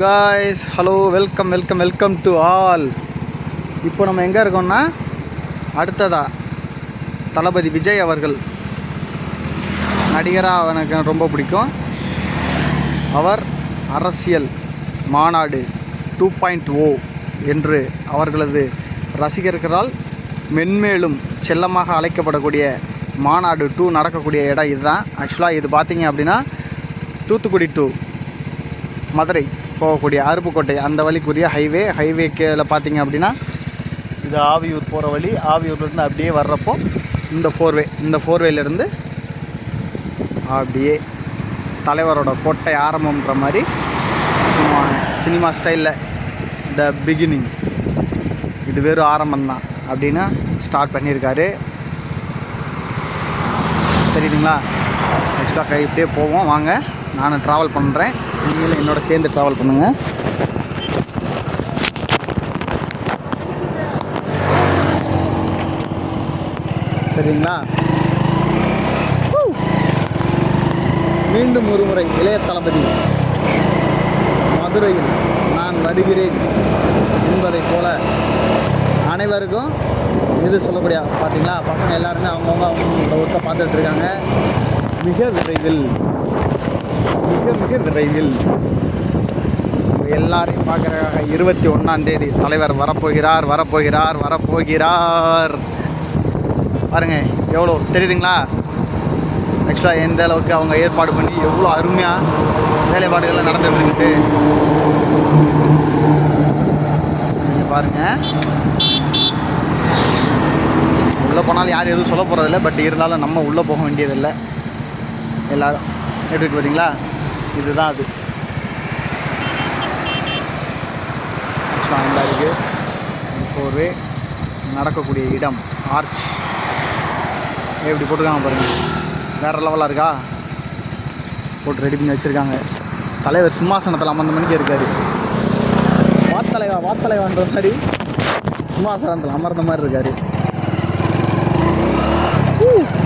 Guys hello welcome welcome welcome to all இப்போ நம்ம எங்கே இருக்கோம்னா அடுத்ததா தளபதி விஜய் அவர்கள். நடிகராக எனக்கு ரொம்ப பிடிக்கும். அவர் அரசியல் மாநாடு டூ பாயிண்ட் ஓ என்று அவர்களது ரசிகர்களால் மென்மேலும் செல்லமாக அழைக்கப்படக்கூடிய மாநாடு டூ நடக்கக்கூடிய இடம் இதுதான். ஆக்சுவலாக இது பார்த்தீங்க அப்படின்னா தூத்துக்குடி டூ மதுரை. போகக்கூடிய அருப்புக்கோட்டை அந்த வழிக்குரிய ஹைவே ஹைவே கீழே பார்த்தீங்க அப்படின்னா இது ஆவியூர் போகிற வழி. ஆவியூர்லேருந்து அப்படியே வர்றப்போ இந்த ஃபோர்வே இந்த ஃபோர்வேலேருந்து அப்படியே தலைவரோட கோட்டை ஆரம்பம்ன்ற மாதிரி சும்மா சினிமா ஸ்டைலில் த பிகினிங் இது வெறும் ஆரம்பம்தான் அப்படின்னு ஸ்டார்ட் பண்ணியிருக்காரு. தெரியுதுங்களா? நெக்ஸ்ட்டாக கை இப்படியே போவோம். வாங்க நானும் ட்ராவல் பண்ணுறேன் நீங்களும் என்னோட சேர்ந்து ட்ராவல் பண்ணுங்கள் சரிங்களா? மீண்டும் ஒரு முறை இளைய தளபதி மதுரையில் நான் வருகிறேன் என்பதைப் போல அனைவருக்கும் இது சொல்லக்கூடிய பார்த்தீங்களா? பசங்க எல்லாருமே அவங்கவுங்க அவங்களோட ஒர்க்கை பார்த்துட்டு இருக்காங்க. மிக விரைவில் மிக மிக விரைவில் எல்லாரையும் பார்க்குறதுக்காக இருபத்தி ஒன்றாம் தேதி தலைவர் வரப்போகிறார் வரப்போகிறார் வரப்போகிறார். பாருங்க எவ்வளோ தெரியுதுங்களா? ஆக்சுவலாக எந்த அளவுக்கு அவங்க ஏற்பாடு பண்ணி எவ்வளோ அருமையாக வேலைப்பாடுகள்லாம் நடந்துட்டு இருக்குது நீங்க பாருங்க. உள்ளே போனாலும் யாரும் எதுவும் சொல்ல போகிறதில்ல பட் இருந்தாலும் நம்ம உள்ளே போக வேண்டியதில்லை. எல்லோரும். எப்படி இருக்கு பார்த்தீங்களா? இதுதான் அது. ஆக்சுவலாக இருக்குது ஃபோர்வே நடக்கக்கூடிய இடம் ஆர்ச் எப்படி போட்டிருக்காங்க பாருங்கள் வேறு லெவலாக இருக்கா? போட்டு ரெடி பண்ணி வச்சுருக்காங்க. தலைவர் சிம்மாசனத்தில் அமர்ந்த மணிக்கு இருக்கார். வாத்தலைவா வாத்தலைவான்ற மாதிரி சிம்மாசனத்தில் அமர்ந்த மாதிரி இருக்கார்.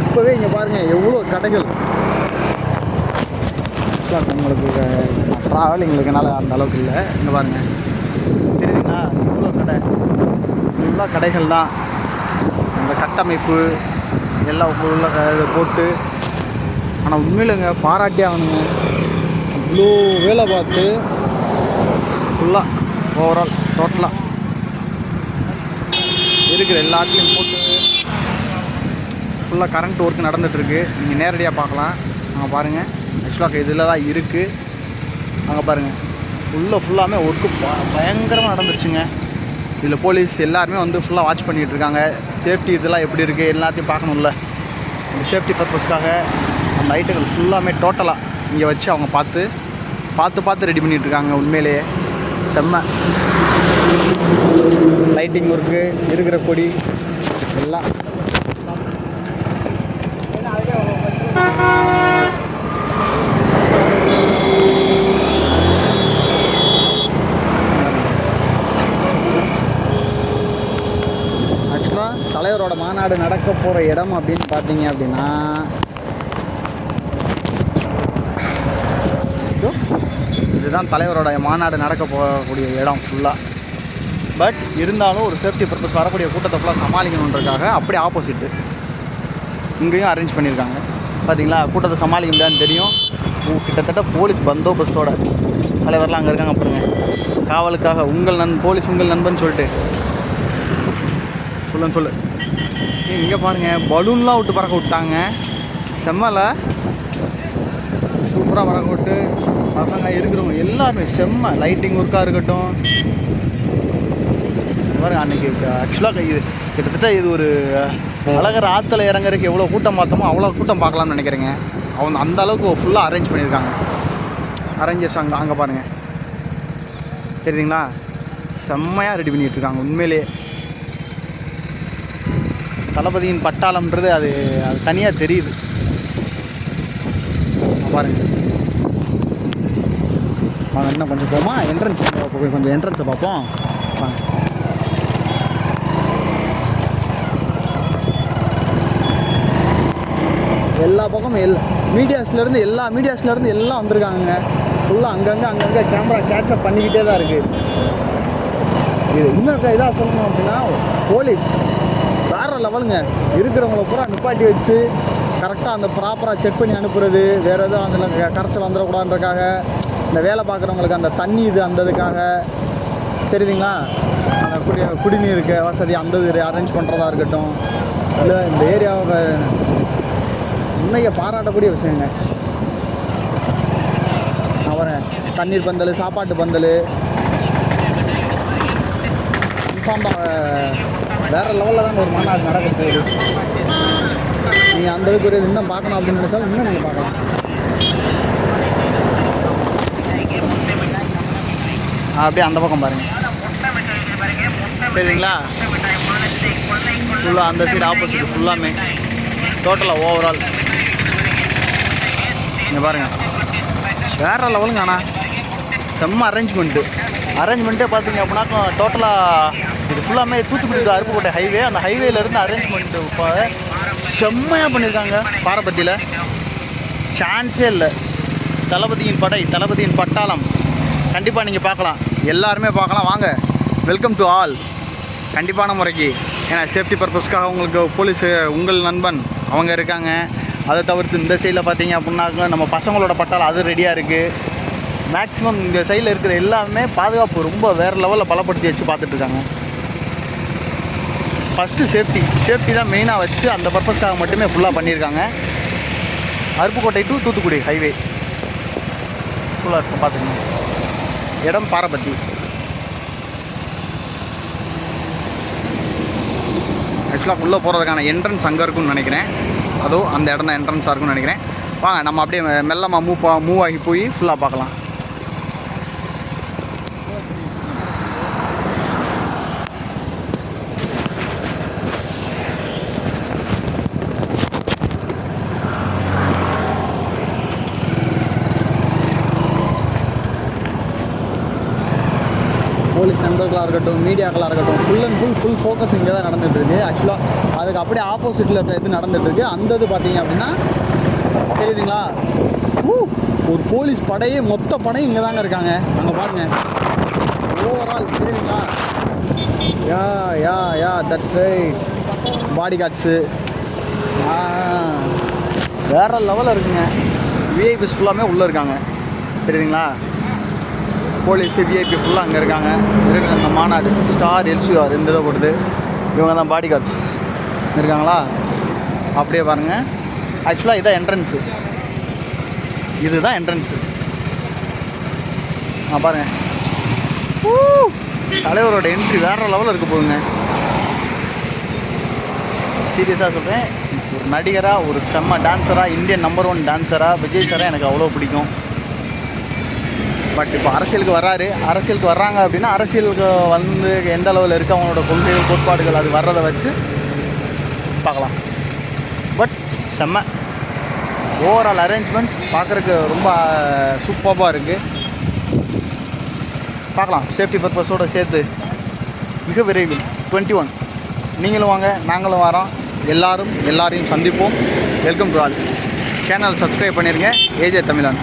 இப்போவே இங்கே பாருங்கள் எவ்வளோ கடைகள். உங்களுக்கு ட்ராவல் எங்களுக்குனால அந்த அளவுக்கு இல்லை. இங்கே பாருங்கள் தெரியுதுங்களா? இவ்வளோ கடை. இவ்வளோ கடைகள் தான். அந்த கட்டமைப்பு எல்லாம் உள்ள போட்டு. ஆனால் உண்மையிலங்க பாராட்டி ஆகணுங்க. இவ்வளோ வேலை பார்த்து ஃபுல்லாக ஓவரால் டோட்டலாக இருக்கிற எல்லாத்தையும் போட்டு ஃபுல்லாக கரண்ட் ஒர்க் நடந்துகிட்ருக்கு நீங்கள் நேரடியாக பார்க்கலாம். அங்கே பாருங்கள் ஆக்சுவலாக இதில் தான் இருக்குது அங்கே பாருங்கள் உள்ளே ஃபுல்லாமே ஒர்க்கு பயங்கரமாக நடந்துருச்சுங்க. இதில் போலீஸ் எல்லாருமே வந்து ஃபுல்லாக வாட்ச் பண்ணிகிட்டு இருக்காங்க. சேஃப்டி இதெல்லாம் எப்படி இருக்குது எல்லாத்தையும் பார்க்கணும்ல. இந்த சேஃப்டி பர்பஸ்க்காக அந்த ஐட்டங்கள் ஃபுல்லாமே டோட்டலாக இங்கே வச்சு அவங்க பார்த்து பார்த்து பார்த்து ரெடி பண்ணிகிட்ருக்காங்க உண்மையிலேயே. செம்ம. லைட்டிங் ஒர்க்கு இருக்கிற கொடி எல்லாம் ஆக்சுவலாக தலைவரோட மாநாடு நடக்க போகிற இடம் அப்படின்னு பார்த்தீங்க அப்படின்னா இதுதான் தலைவரோட மாநாடு நடக்க போகக்கூடிய இடம் ஃபுல்லாக பட் இருந்தாலும் ஒரு சேஃப்டி பர்பஸ் வரக்கூடிய கூட்டத்தை ஃபுல்லாக சமாளிக்கணுன்றதுக்காக அப்படியே ஆப்போசிட்டு இங்கேயும் அரேஞ்ச் பண்ணியிருக்காங்க. பார்த்தீங்களா? கூட்டத்தை சமாளிக்க முடியாதுன்னு தெரியும் கிட்டத்தட்ட போலீஸ் பந்தோபஸ்தோட தலைவர்லாம் அங்கே இருக்காங்க பாருங்கள் காவலுக்காக உங்கள் நண் போலீஸ் உங்கள் நண்பன் சொல்லிட்டு. சொல்லுன்னு சொல்லு. இங்கே பாருங்க பலூன்லாம் விட்டு பறக்க விட்டாங்க. செம்மல. சூப்பராக பறக்க விட்டு பசங்க இருக்கிறவங்க எல்லாருமே செம்ம லைட்டிங் ஒர்க்காக இருக்கட்டும். பாருங்க அன்னைக்கு ஆக்சுவலாக இது கிட்டத்தட்ட இது ஒரு அழகர் ஆற்றுல இறங்குறதுக்கு எவ்வளோ கூட்டம் பார்த்தோமோ அவ்வளோ கூட்டம் பார்க்கலாம்னு நினைக்கிறேங்க. அவங்க அந்த அளவுக்கு ஃபுல்லாக அரேஞ்ச் பண்ணியிருக்காங்க. அரேஞ்சர்ஸ் அங்கே அங்கே பாருங்கள் தெரியுதுங்களா? செம்மையாக ரெடி பண்ணிட்டு இருக்காங்க உண்மையிலேயே. தளபதியின் பட்டாளம்ன்றது அது அது தனியாக தெரியுது. பாருங்க. வாங்க இன்னும் கொஞ்சம் போமா? என்ட்ரன்ஸ் கொஞ்சம் என்ட்ரன்ஸை பார்ப்போம். வாங்க. எல்லா பக்கமும் எல் மீடியாஸ்லேருந்து எல்லா மீடியாஸ்லேருந்து எல்லாம் வந்திருக்காங்க. ஃபுல்லாக அங்கங்கே அங்கங்கே கேமரா கேட்சப் பண்ணிக்கிட்டே தான் இருக்குது இது இன்னொரு இதாக சொல்லணும் அப்படின்னா போலீஸ். வேறு லெவலுங்க இருக்கிறவங்கள பூரா நிப்பாட்டி வச்சு கரெக்டாக அந்த ப்ராப்பராக செக் பண்ணி அனுப்புறது. வேறு எதுவும் அதில் கரைச்சல் வந்துடக்கூடாதுன்றக்காக இந்த வேலை பார்க்குறவங்களுக்கு அந்த தண்ணி இது அந்த இதுக்காக தெரியுதுங்களா? அந்த குடி குடிநீருக்கு வசதி அந்த இது அரேஞ்ச் பண்ணுறதா இருக்கட்டும். இல்லை இந்த ஏரியாவை உண்மையை பாராட்டக்கூடிய விஷயங்க. அவரை தண்ணீர் பந்தல் சாப்பாட்டு பந்தல். இன்ஃபார்ம் வேறு லெவலில் தான் ஒரு மாநாடு நடக்க நீங்கள் அந்தளவுக்கு ஒரு இன்னும் பார்க்கணும் அப்படின்னு நினச்சாலும் இன்னும் நீங்கள் பார்க்கலாம். அப்படியே அந்த பக்கம் பாருங்க. சரிங்களா? ஃபுல்லாக அந்த சைடு ஆப்போசிட் ஃபுல்லாமே டோட்டலாக ஓவரால் இங்கே பாருங்க. வேறு லெவலுங்க அண்ணா செம்ம அரேஞ்ச்மெண்ட்டு அரேஞ்ச்மெண்ட்டே பார்த்தீங்க அப்படின்னா டோட்டலாக ஃபுல்லாமே தூத்துக்குடி டு அருப்புக்கோட்டை ஹைவே அந்த ஹைவேலேருந்து அரேஞ்ச்மெண்ட் இப்போ செம்மையாக பண்ணியிருக்காங்க பாரபத்தியில் சான்ஸே இல்லை. தளபதியின் படை தளபதியின் பட்டாளம். கண்டிப்பாக நீங்கள் பார்க்கலாம். எல்லாருமே பார்க்கலாம். வாங்க. வெல்கம் டு ஆல் கண்டிப்பான முறைக்கு. ஏன்னா சேஃப்டி பர்பஸ்க்காக உங்களுக்கு போலீஸ் உங்கள் நண்பன் அவங்க இருக்காங்க. அதை தவிர்த்து இந்த சைடில் பார்த்தீங்க அப்படின்னாக்க நம்ம பசங்களோட பட்டாளம் அது ரெடியாக இருக்குது மேக்ஸிமம் இந்த சைடில் இருக்கிற எல்லாமே பாதுகாப்பு ரொம்ப வேறு லெவலில் பலப்படுத்தி வச்சு பார்த்துட்ருக்காங்க ஃபஸ்ட்டு சேஃப்டி சேஃப்டி தான் மெயினாக வச்சு அந்த பர்பஸ்க்காக மட்டுமே ஃபுல்லாக பண்ணியிருக்காங்க. அருப்புக்கோட்டை டு தூத்துக்குடி ஹைவே ஃபுல்லாக இருக்கும் பார்த்துக்கணும் இடம் பாரபத்தி. ஆக்சுவலாக உள்ளே போகிறதுக்கான என்ட்ரன்ஸ் அங்கே இருக்கும்னு நினைக்கிறேன். அதோ அந்த இடம் தான் என்ட்ரன்ஸாக இருக்கும்னு நினைக்கிறேன். வாங்க நம்ம அப்படியே மெல்லமாக மூவ் மூவ் ஆகி போய் ஃபுல்லாக பார்க்கலாம். நண்பர்களாக இருக்கட்டும் மீடியாக்களாக இருக்கட்டும் full and full full focus இங்கே தான் நடந்துட்டு இருக்கு ஆக்சுவலாக அதுக்கு அப்படியே ஆப்போசிட்டில் இருக்க இது நடந்துகிட்ருக்கு அந்த இது பார்த்தீங்க அப்படின்னா தெரியுதுங்களா? ஊ ஒரு போலீஸ் படையே மொத்த படையும் இங்கே தாங்க இருக்காங்க. அங்கே பாருங்க. ஓவரால் தெரியுதுங்களா? Yeah yeah yeah that's right body guards வேற லெவலில் இருக்குங்க. விஐபிஸ் ஃபுல்லாமே உள்ளே இருக்காங்க. தெரியுதுங்களா? போலீஸ் விஐபி ஃபுல்லாக அங்கே இருக்காங்க. இருக்குது அந்த மாநாடு. ஸ்டார் எல்சிஆர் இந்த இதை கொடுத்து இவங்க தான் பாடி கார்ட்ஸ் இருக்காங்களா? அப்படியே பாருங்கள் ஆக்சுவலாக இதுதான் என்ட்ரன்ஸு இதுதான் என்ட்ரன்ஸு ஆ பாருங்க. ஊ! தலைவரோட என்ட்ரி வேற லெவலில் இருக்க போகுங்க சீரியஸாக சொல்கிறேன் ஒரு நடிகராக ஒரு செம்ம டான்ஸராக இந்தியன் நம்பர் ஒன் டான்ஸராக விஜய் சாராக எனக்கு அவ்வளோ பிடிக்கும். பட் இப்போ அரசியலுக்கு வராரு. அரசியலுக்கு வர்றாங்க அப்படின்னா அரசியலுக்கு வந்து எந்த அளவில் இருக்குது அவங்களோட கொள்கைகள் கோட்பாடுகள் அது வர்றதை வச்சு பார்க்கலாம். பட் செம்ம. ஓவரால் அரேஞ்ச்மெண்ட்ஸ் பார்க்குறக்கு ரொம்ப சூப்பராக இருக்குது பார்க்கலாம். சேஃப்டி பர்பஸோடு சேர்த்து. மிக விரைவில். டுவெண்ட்டி ஒன் நீங்களும் வாங்க நாங்களும் வரோம். எல்லாரும் எல்லாரையும் சந்திப்போம். Welcome to all channel subscribe பண்ணிடுங்க ஏஜே தமிழன்.